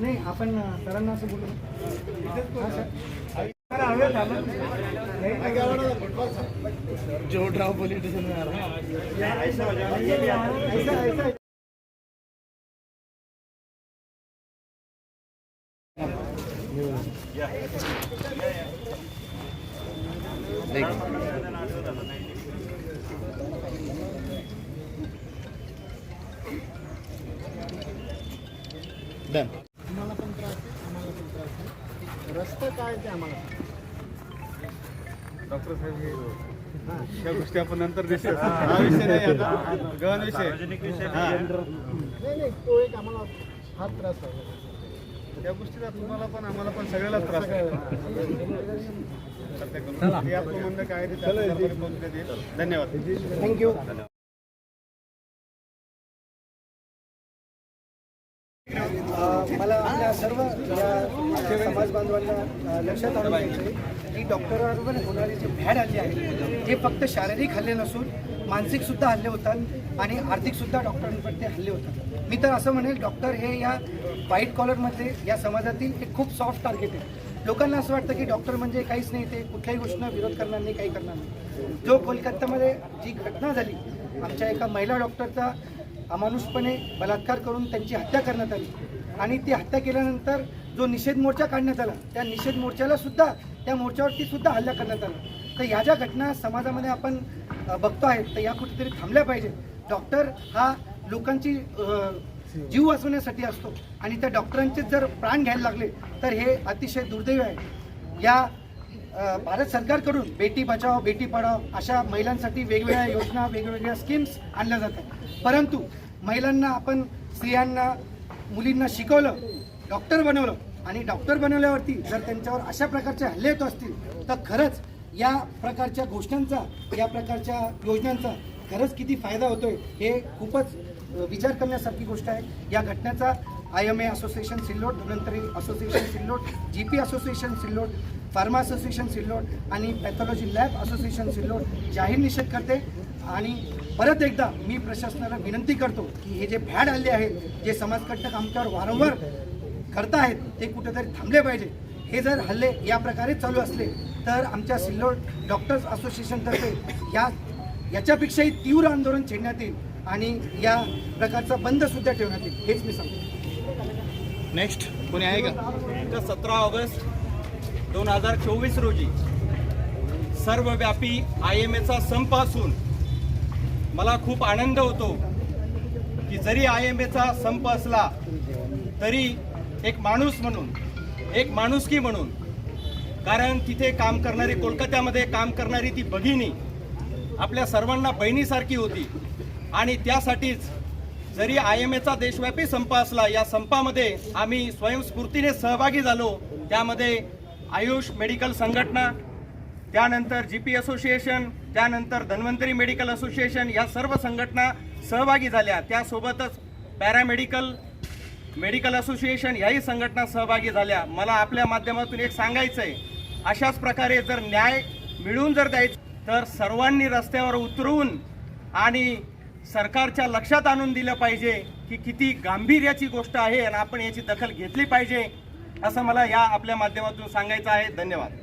नहीं अपन आपण सरांना असं बोलू जोडराव पोलीस स्टेशन डन आम्हाला पण त्रास आहे आम्हाला पण त्रास आहे रस्ता काय ते आम्हाला डॉक्टर साहेब हे या गोष्टी आपण नंतर हा. विषय नाही आता. गहन विषय. हा. नाही. नाही तो एक आम्हाला फार त्रास आहे. त्या गोष्टीचा तुम्हाला पण आम्हाला पण सगळ्याला त्रास आहे. हे. आपलं म्हणणं काय आहे ते येईल. धन्यवाद. थँक्यू मला आपल्या सर्व या समाज बांधवांना लक्षात आणून द्यायचं आहे की डॉक्टरांवर होणारे जे भॅड हल्ले आहेत ते फक्त शारीरिक हल्ले नसून मानसिकसुद्धा हल्ले होतात आणि आर्थिकसुद्धा डॉक्टरांवरती हल्ले होतात. मी तर असं म्हणेल डॉक्टर हे या व्हाईट कॉलरमध्ये या समाजातील एक खूप सॉफ्ट टार्गेट आहे. लोकांना असं वाटतं की डॉक्टर म्हणजे काहीच नाही ते कुठल्याही गोष्टींना विरोध करणार नाही काही करणार नाही. जो कोलकात्यामध्ये जी घटना झाली आमच्या एका महिला डॉक्टरचा अमानुषपणे बलात्कार करून त्यांची हत्या करण्यात आली आणि ती हत्या केल्यानंतर जो निषेध मोर्चा काढण्यात आला त्या निषेध मोर्चाला सुद्धा त्या मोर्चावरती सुद्धा हल्ला करण्यात आला. तर या ज्या घटना समाजामध्ये आपण बघतो आहेत तर या कुठेतरी थांबल्या पाहिजे डॉक्टर हा लोकांची जीव वाचवण्यासाठी असतो आणि त्या डॉक्टरांचे जर प्राण घ्यायला लागले तर हे अतिशय दुर्दैव आहे. या भारत सरकारकडून बेटी बचाव बेटी पढाव अशा महिलांसाठी वेगवेगळ्या योजना वेगवेगळ्या स्कीम्स आणल्या जातात. परंतु महिलांना आपण स्त्रियांना मुलींना शिकवलं डॉक्टर बनवलं आणि डॉक्टर बनवल्यावरती जर त्यांच्यावर अशा प्रकारचे हल्ले येत असतील तर खरंच या प्रकारच्या गोष्टींचा या प्रकारच्या योजनांचा खरंच किती फायदा होतोय हे खूपच विचार करण्यासारखी गोष्ट आहे. या घटनेचा I M A association Sillod Dhanvantari association Sillod G P association Sillod pharma association Sillod आणि पॅथॉलॉजी लॅब असोसिएशन सिल्लोड जाहीर निषेध करते आणि परत एकदा मी प्रशासनाला विनंती करतो की हे जे भॅड हल्ले आहेत जे समाजकंटक आमच्यावर वारंवार करतायत ते कुठेतरी थांबले पाहिजे. हे जर हल्ले या प्रकारे चालू असले तर आमच्या सिल्लोड डॉक्टर्स असोसिएशनतर्फे या याच्यापेक्षाही तीव्र आंदोलन छेडण्यात येईल आणि या प्रकारचा बंद सुद्धा ठेवण्यात येईल. हेच मी सांगतो. नेक्स्ट कोणी आहे का? तर सतरा ऑगस्ट दोन हजार चोवीस रोजी सर्वव्यापी आय एम एचा संप असून मला खूप आनंद होतो की जरी आय एम एचा संप असला तरी एक माणूस म्हणून एक माणुसकी म्हणून कारण तिथे काम करणारी कोलकात्यामध्ये काम करणारी ती भगिनी आपल्या सर्वांना बहिणीसारखी होती. आणि त्यासाठीच जरी आय एम एचा देशव्यापी संप असला या संपामध्ये आम्ही स्वयंस्फूर्तीने सहभागी झालो. त्यामध्ये आयुष मेडिकल संघटना त्यानंतर जी पी असोसिएशन त्यानंतर धन्वंतरी मेडिकल असोसिएशन या सर्व संघटना सहभागी झाल्या. त्यासोबतच पॅरामेडिकल मेडिकल असोसिएशन याही संघटना सहभागी झाल्या. मला आपल्या माध्यमातून एक सांगायचं आहे अशाच प्रकारे जर न्याय मिळवून जर द्यायचं तर सर्वांनी रस्त्यावर उतरून आणि सरकारच्या लक्षात आणून दिलं पाहिजे की किती गांभीर्याची गोष्ट आहे आणि आपण याची दखल घेतली पाहिजे असं मला या आपल्या माध्यमातून सांगायचं आहे. धन्यवाद.